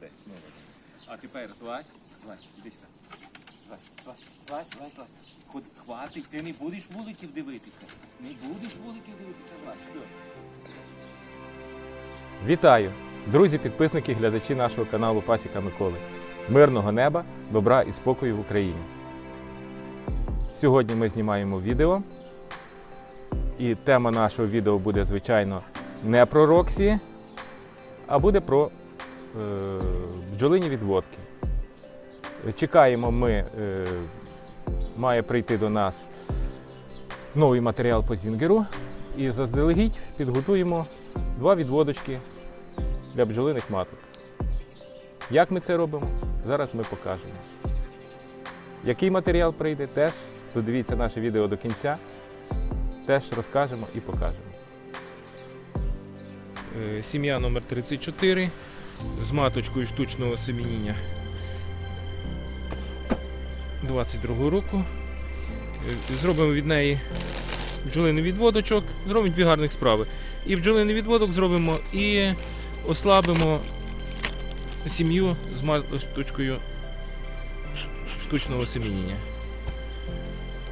Молодець, молодець. А тепер злазь, злазь, іди сюди. Злазь, злазь, злазь, злазь, злазь. Хватить, ти не будеш вуликів дивитися. Не будеш вуликів дивитися, злазь. Вітаю! Друзі, підписники, глядачі нашого каналу Пасіка Миколи. Мирного неба, добра і спокою в Україні. Сьогодні ми знімаємо відео. І тема нашого відео буде, звичайно, не про Роксі, а буде про бджолині відводки. Чекаємо ми, е, має прийти до нас новий матеріал по зінгеру. І заздалегідь підготуємо два відводочки для бджолиних маток. Як ми це робимо, зараз ми покажемо. Який матеріал прийде, теж додивіться наше відео до кінця, теж розкажемо і покажемо. Е, Сім'я номер 34 з маточкою штучного семеніння 22 року. Е, Зробимо від неї бджолиний відводочок, зробимо дві гарних справи. І бджолиний відводок зробимо і ослабимо сім'ю з маточкою штучного семеніння.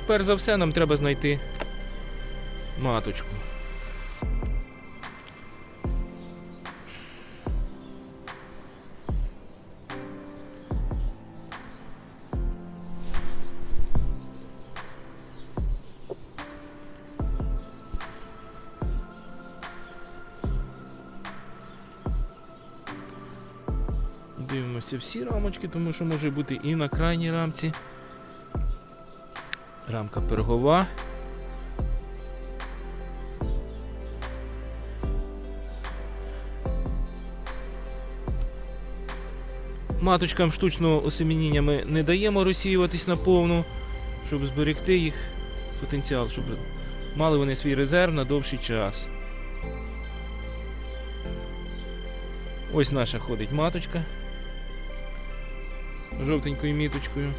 Перш за все нам треба знайти маточку. Всі рамочки, тому що може бути і на крайній рамці. Рамка пергова. Маточкам штучного осемініння ми не даємо розсіюватись наповну, щоб зберегти їх потенціал, щоб мали вони свій резерв на довший час. Ось наша ходить маточка жовтенькою міточкою.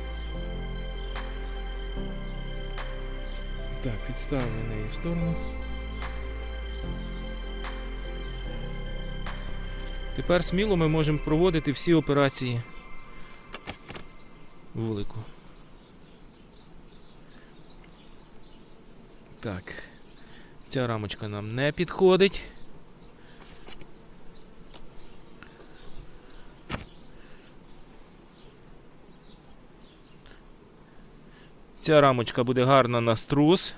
Так, підставимо неї в сторону. Тепер сміло ми можемо проводити всі операції вулику. Так, ця рамочка нам не підходить. Ця рамочка буде гарна на струс.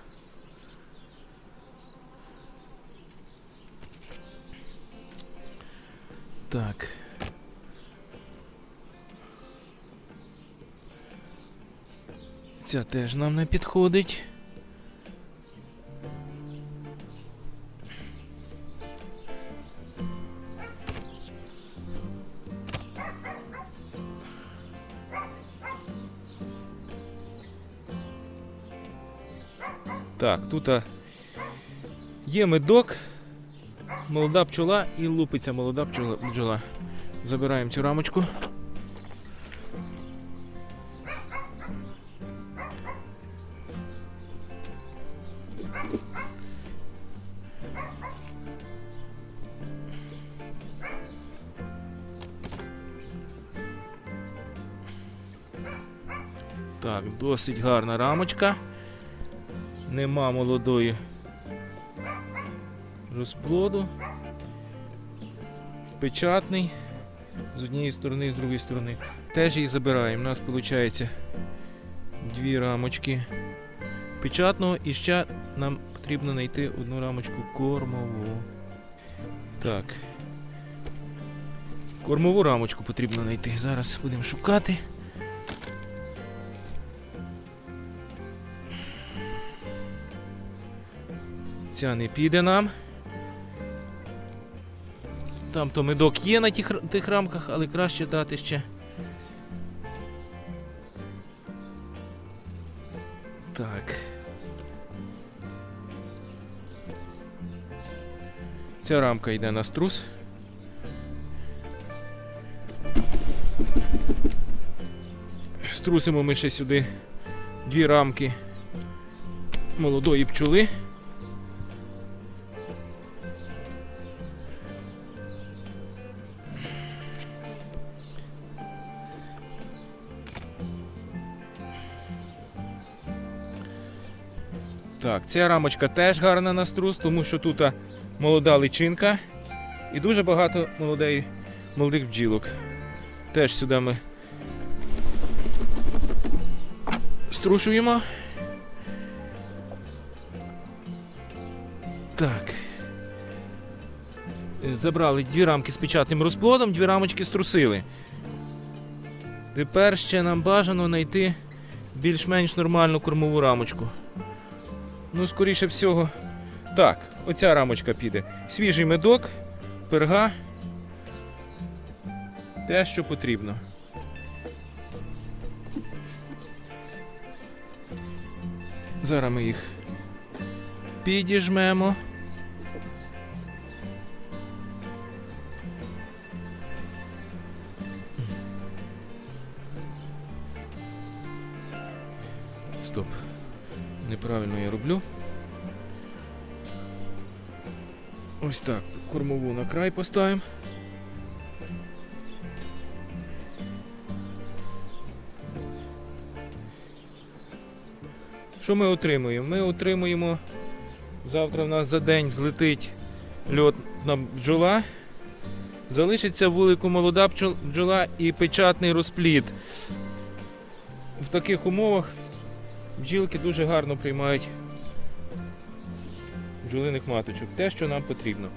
Так. Ця теж нам не підходить. Так, тут є медок, молода пчола і лупиться молода бджола. Забираємо цю рамочку. Так, досить гарна рамочка. Нема молодої розплоду. Печатний. З однієї сторони з другої сторони. Теж її забираємо. У нас виходить дві рамочки печатного і ще нам потрібно знайти одну рамочку кормову. Так. Кормову рамочку потрібно знайти. Зараз будемо шукати. Ця не піде нам. Там то медок є на тих, тих рамках, але краще дати ще. Так. Ця рамка йде на струс. Струсимо ми ще сюди дві рамки молодої пчоли. Так, ця рамочка теж гарна на струс, тому що тут молода личинка і дуже багато молодей, молодих бджілок. Теж сюди ми струшуємо. Так. Забрали дві рамки з печатним розплодом, дві рамочки струсили. Тепер ще нам бажано знайти більш-менш нормальну кормову рамочку. Ну, скоріше всього. Так, оця рамочка піде. Свіжий медок, перга. Те, що потрібно. Зараз ми їх підіжмемо. Стоп. Неправильно я роблю. Ось так. Кормову на край поставимо. Що ми отримуємо? Ми отримуємо. Завтра в нас за день злетить льотна бджола. Залишиться вулику молода бджола і печатний розплід. В таких умовах бджілки дуже гарно приймають бджолиних маточок. Те, що нам потрібно.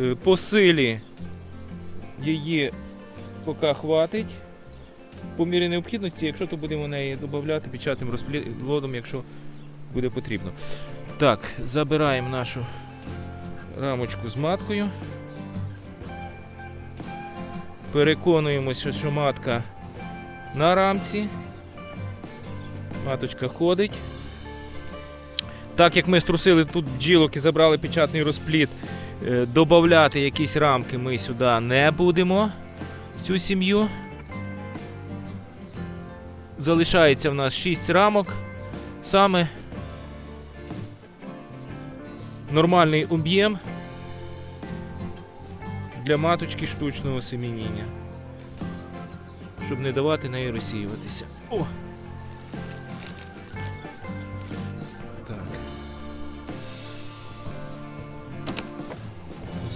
Е, По силі її поки хватить. По мірі необхідності, якщо то будемо неї додати печатним розплодом, якщо буде потрібно. Так, забираємо нашу рамочку з маткою. Переконуємося, що матка на рамці. Маточка ходить. Так як ми струсили тут бджілок і забрали печатний розплід, е, додати якісь рамки ми сюди не будемо в цю сім'ю. Залишається в нас 6 рамок. Саме нормальний об'єм для маточки штучного семеніння. Щоб не давати неї розсіюватися. О!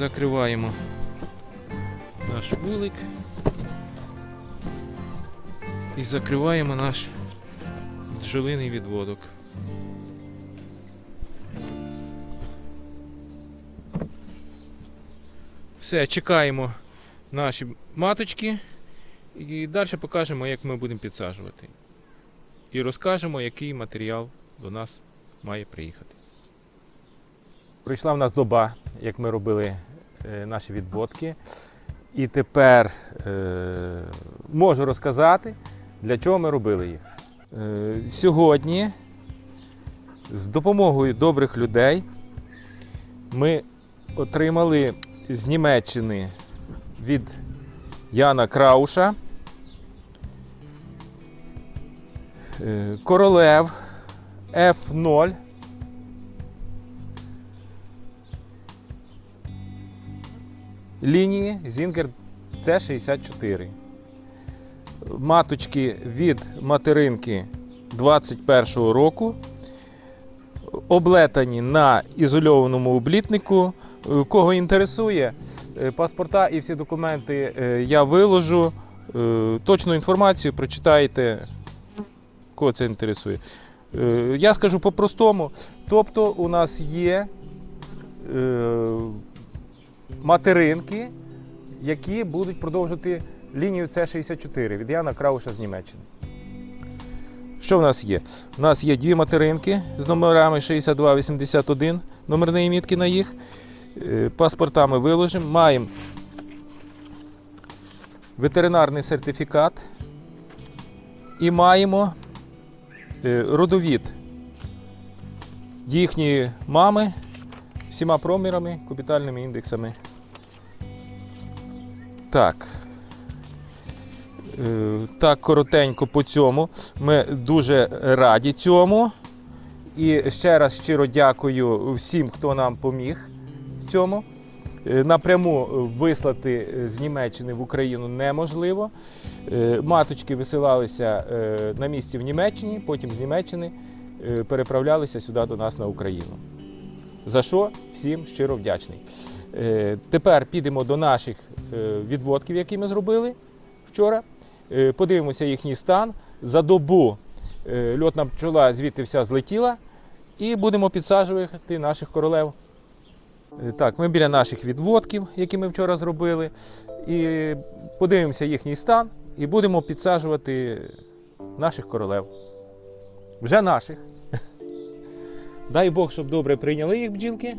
Закриваємо наш вулик і закриваємо наш бджолиний відводок. Все, чекаємо наші маточки і далі покажемо, як ми будемо підсаджувати. І розкажемо, який матеріал до нас має приїхати. Прийшла в нас доба, як ми робили наші відводки. І тепер е, можу розказати, для чого ми робили їх. Е, сьогодні з допомогою добрих людей ми отримали з Німеччини від Яна Крауша е, королев F0 лінії Zinger C64. Маточки від материнки 21-го року. Облетані на ізольованому облітнику. Е, Кого інтересує, е, паспорта і всі документи е, я виложу. Точну інформацію прочитайте, кого це інтересує. Я скажу по-простому. Тобто, у нас є материнки, які будуть продовжувати лінію С64 від Яна Крауша з Німеччини. Що в нас є? У нас є дві материнки з номерами 6281, номерні мітки на їх. Е, Паспорта ми виложимо. Маємо ветеринарний сертифікат і маємо е, родовід їхньої мами всіма промірами, капітальними індексами. Так. Е, Так, коротенько по цьому. Ми дуже раді цьому. І ще раз щиро дякую всім, хто нам поміг в цьому. Е, Напряму вислати з Німеччини в Україну неможливо. Е, Маточки висилалися на місці в Німеччині, потім з Німеччини переправлялися сюди до нас на Україну. За що всім щиро вдячний. Е, Тепер підемо до наших е, відводків, які ми зробили вчора. Е, Подивимося їхній стан. За добу льотна пчола звідти вся злетіла, і будемо підсаджувати наших королев. Так, ми біля наших відводків, які ми вчора зробили, і подивимося їхній стан, і будемо підсаджувати наших королев. Вже наших. Дай Бог, щоб добре прийняли їх бджілки.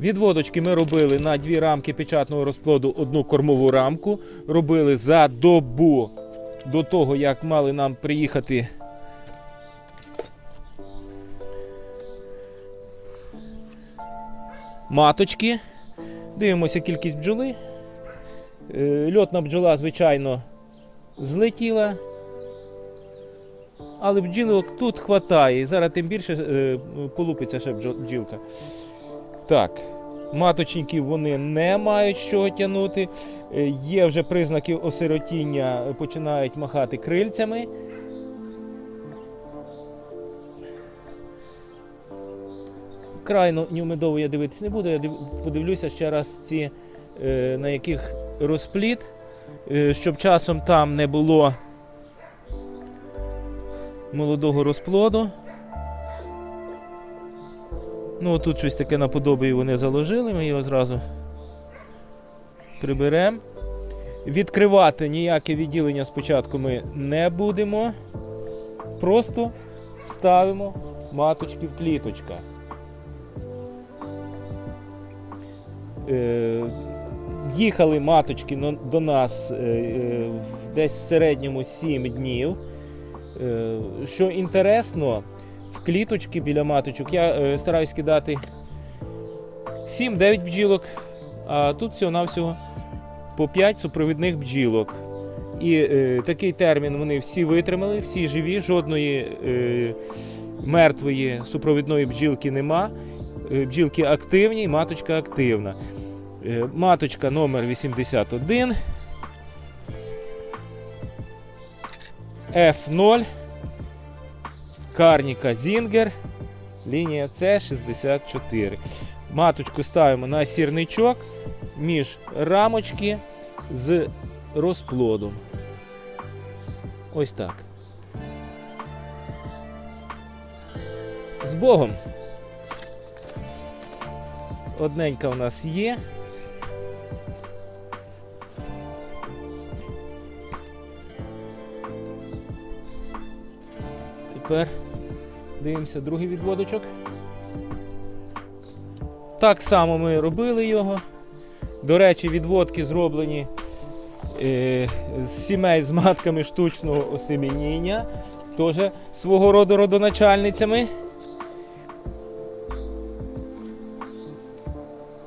Відводочки ми робили на дві рамки печатного розплоду одну кормову рамку. Робили за добу до того, як мали нам приїхати. Маточки. Дивимося кількість бджоли. Е, Льотна бджола, звичайно, злетіла. Але бджілок тут хватає. І зараз тим більше е, полупиться ще бджілка. Так, маточників вони не мають з чого тягнути. Е, Є вже признаки осиротіння, починають махати крильцями. Крайно нюмедово я дивитись не буду. Я подивлюся ще раз ці, е, на яких розпліт, е, щоб часом там не було молодого розплоду. Ну, тут щось таке наподобі вони заложили, ми його зразу приберемо. Відкривати ніяке відділення спочатку ми не будемо. Просто ставимо маточки в кліточках. Е, їхали маточки до нас е, е, десь в середньому 7 днів. Е, що інтересно, в кліточки біля маточок я е, стараюсь кидати 7-9 бджілок, а тут всього-навсього по 5 супровідних бджілок. І е, такий термін вони всі витримали, всі живі, жодної е, мертвої супровідної бджілки нема. Е, бджілки активні, маточка активна. Маточка номер 81. F0. Карніка Зінгер. Лінія С64. Маточку ставимо на сірничок між рамочки з розплодом. Ось так. З Богом. Одненька у нас є. Тепер дивимося другий відводочок. Так само ми робили його. До речі, відводки зроблені е, з сімей з матками штучного осемініння. Теж свого роду родоначальницями.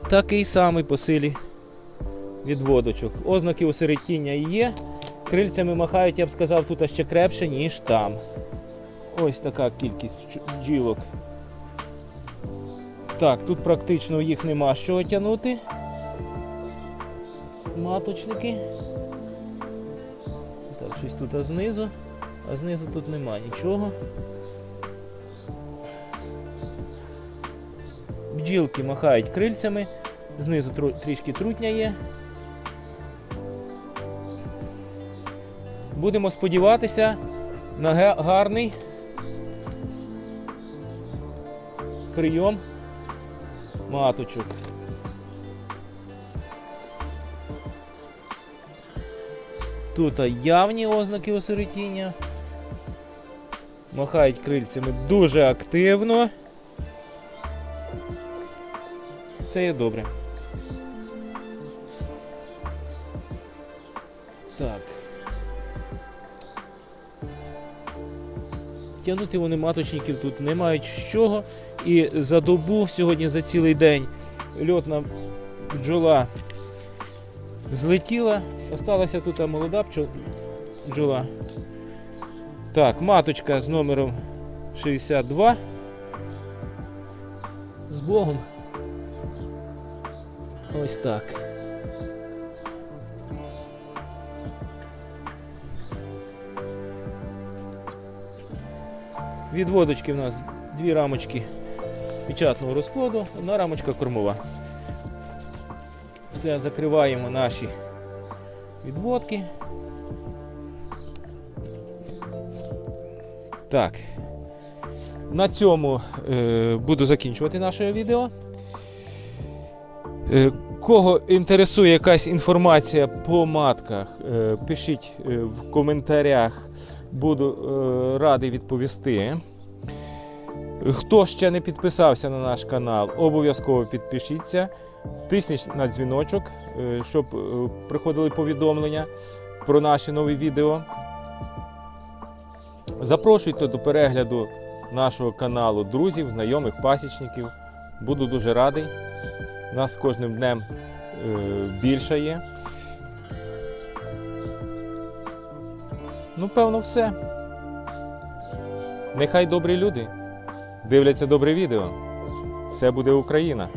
Такий самий по силі відводочок. Ознаки осередтіння є. Крильцями махають, я б сказав, тут ще крепше, ніж там. Ось така кількість бджілок. Так, тут практично їх нема чого тягнути. Маточники. Так, щось тут а знизу, а знизу тут нема нічого. Бджілки махають крильцями, знизу тру- трішки трутня є. Будемо сподіватися на гарний прийом маточок. Тут явні ознаки осиротіння. Махають крильцями дуже активно. Це є добре. Так. Тягнути вони маточників тут не мають з чого. І за добу сьогодні за цілий день льотна бджола злетіла. Осталася тут молода бджола. Так, маточка з номером 62. З Богом. Ось так. Відводочки в нас дві рамочки печатного розплоду, одна рамочка кормова. Все, закриваємо наші відводки. Так. На цьому е, буду закінчувати наше відео. Е, кого інтересує якась інформація по матках, е, пишіть е, в коментарях, буду е, радий відповісти. Хто ще не підписався на наш канал, обов'язково підпишіться, тисніть на дзвіночок, е, щоб е, приходили повідомлення про наші нові відео. Запрошуйте до перегляду нашого каналу друзів, знайомих, пасічників. Буду дуже радий. Нас кожним днем е, більше є. Ну, певно, все. Нехай добрі люди дивляться добре відео. Все буде Україна.